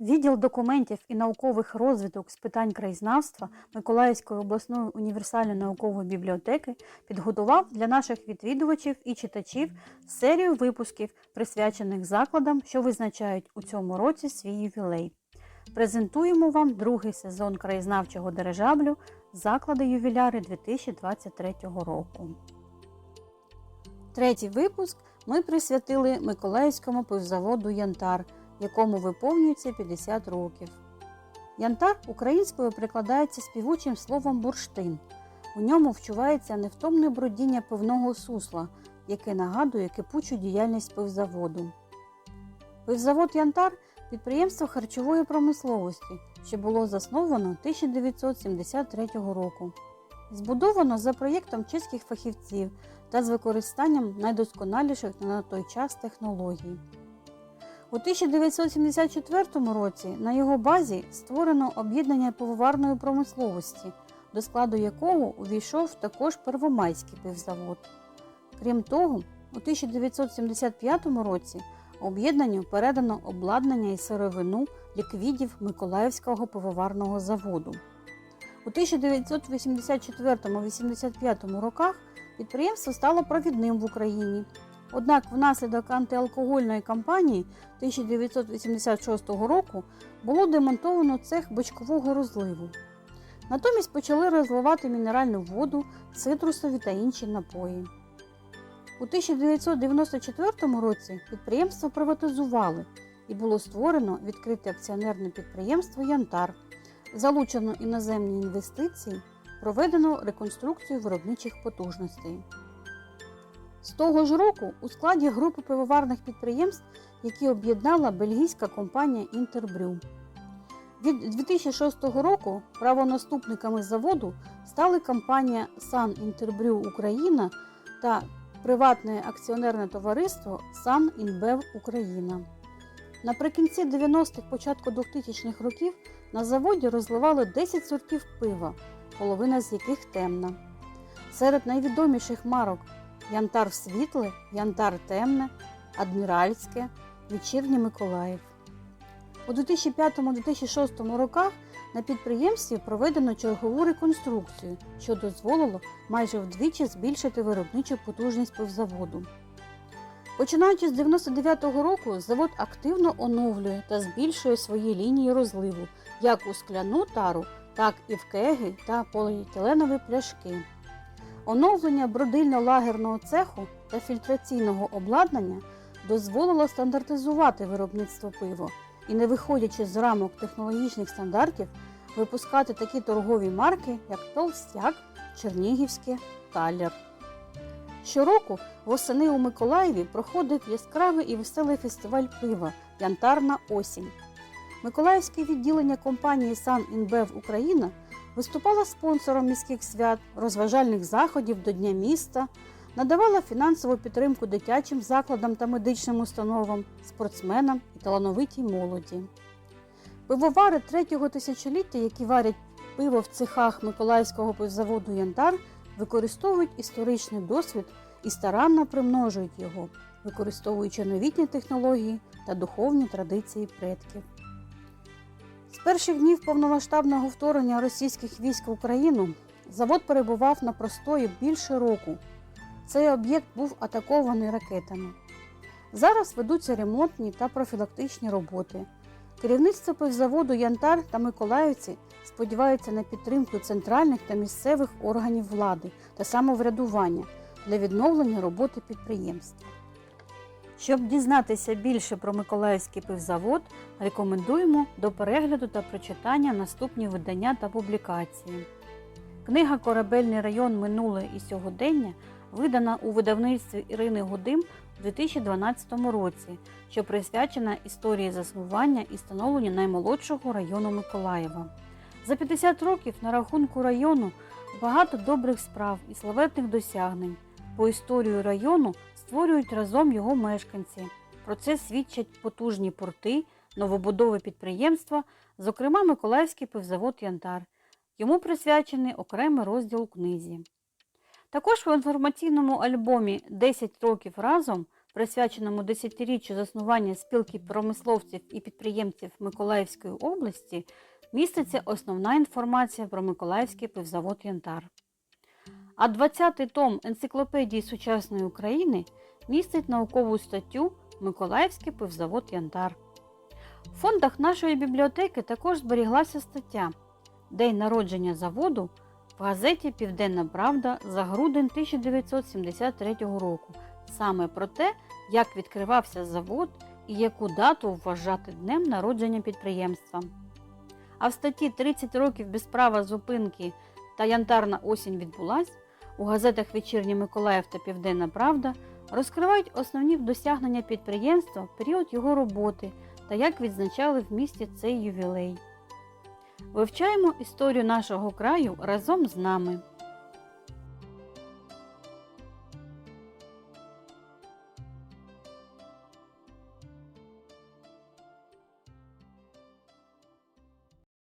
Відділ документів і наукових розвиток з питань краєзнавства Миколаївської обласної універсальної наукової бібліотеки підготував для наших відвідувачів і читачів серію випусків, присвячених закладам, що визначають у цьому році свій ювілей. Презентуємо вам другий сезон краєзнавчого дирижаблю Заклади ювіляри 2023 року. Третій випуск ми присвятили Миколаївському пивзаводу Янтар, якому виповнюється 50 років. Янтар українською прикладається співучим словом бурштин. У ньому вчувається невтомне бродіння пивного сусла, яке нагадує кипучу діяльність пивзаводу. Пивзавод Янтар підприємство харчової промисловості, що було засновано 1973 року. Збудовано за проєктом чеських фахівців та з використанням найдосконаліших на той час технологій. У 1974 році на його базі створено об'єднання пивоварної промисловості, до складу якого увійшов також Первомайський пивзавод. Крім того, у 1975 році об'єднанню передано обладнання і сировину ліквідів Миколаївського пивоварного заводу. У 1984-85 роках підприємство стало провідним в Україні. Однак внаслідок антиалкогольної кампанії 1986 року було демонтовано цех бочкового розливу. Натомість почали розливати мінеральну воду, цитрусові та інші напої. У 1994 році підприємство приватизували і було створено відкрите акціонерне підприємство Янтар, залучено іноземні інвестиції, проведено реконструкцію виробничих потужностей. З того ж року у складі групи пивоварних підприємств, які об'єднала бельгійська компанія Інтербрю. Від 2006 року правонаступниками заводу стали компанія Сан Інтербрю Україна та приватне акціонерне товариство Сан Інбев Україна. Наприкінці 90-х, початку 2000-х років на заводі розливали 10 сортів пива, половина з яких темна. Серед найвідоміших марок Янтар світле, Янтар темне, Адміральське, Вечірній Миколаїв. У 2005-2006 роках на підприємстві проведено чергову реконструкцію, що дозволило майже вдвічі збільшити виробничу потужність пивзаводу. Починаючи з 99-го року, завод активно оновлює та збільшує свої лінії розливу як у скляну тару, так і в кеги та поліетиленові пляшки. Оновлення бродильно-лагерного цеху та фільтраційного обладнання дозволило стандартизувати виробництво пива і, не виходячи з рамок технологічних стандартів, випускати такі торгові марки, як Толстяк, Чернігівське, Талер. Щороку восени у Миколаєві проходить яскравий і веселий фестиваль пива Янтарна осінь. Миколаївське відділення компанії Сан Інбев Україна виступала спонсором міських свят, розважальних заходів до Дня міста, надавала фінансову підтримку дитячим закладам та медичним установам, спортсменам і талановитій молоді. Пивовари третього тисячоліття, які варять пиво в цехах Миколаївського пивзаводу Янтар, використовують історичний досвід і старанно примножують його, використовуючи новітні технології та духовні традиції предків. З перших днів повномасштабного вторгнення російських військ в Україну завод перебував на простої більше року. Цей об'єкт був атакований ракетами. Зараз ведуться ремонтні та профілактичні роботи. Керівництво пивзаводу Янтар та Миколаївці сподіваються на підтримку центральних та місцевих органів влади та самоврядування для відновлення роботи підприємства. Щоб дізнатися більше про Миколаївський пивзавод, рекомендуємо до перегляду та прочитання наступні видання та публікації. Книга Корабельний район минуле і сьогодення видана у видавництві Ірини Гудим у 2012 році, що присвячена історії заснування і становлення наймолодшого району Миколаєва. За 50 років на рахунку району багато добрих справ і славетних досягнень. По історію району створюють разом його мешканці. Про це свідчать потужні порти, новобудови підприємства, зокрема Миколаївський пивзавод Янтар. Йому присвячений окремий розділ у книзі. Також в інформаційному альбомі «10 років разом присвяченому десятиріччю заснування спілки промисловців і підприємців Миколаївської області, міститься основна інформація про Миколаївський пивзавод Янтар. А 20-й том енциклопедії сучасної України містить наукову статтю Миколаївський пивзавод Янтар. В фондах нашої бібліотеки також зберіглася стаття День народження заводу в газеті Південна Правда за грудень 1973 року, саме про те, як відкривався завод і яку дату вважати днем народження підприємства. А в статті 30 років без права зупинки та янтарна осінь відбулась у газетах Вечірній Миколаїв та Південна Правда розкривають основні досягнення підприємства в період його роботи та як відзначали в місті цей ювілей. Вивчаємо історію нашого краю разом з нами.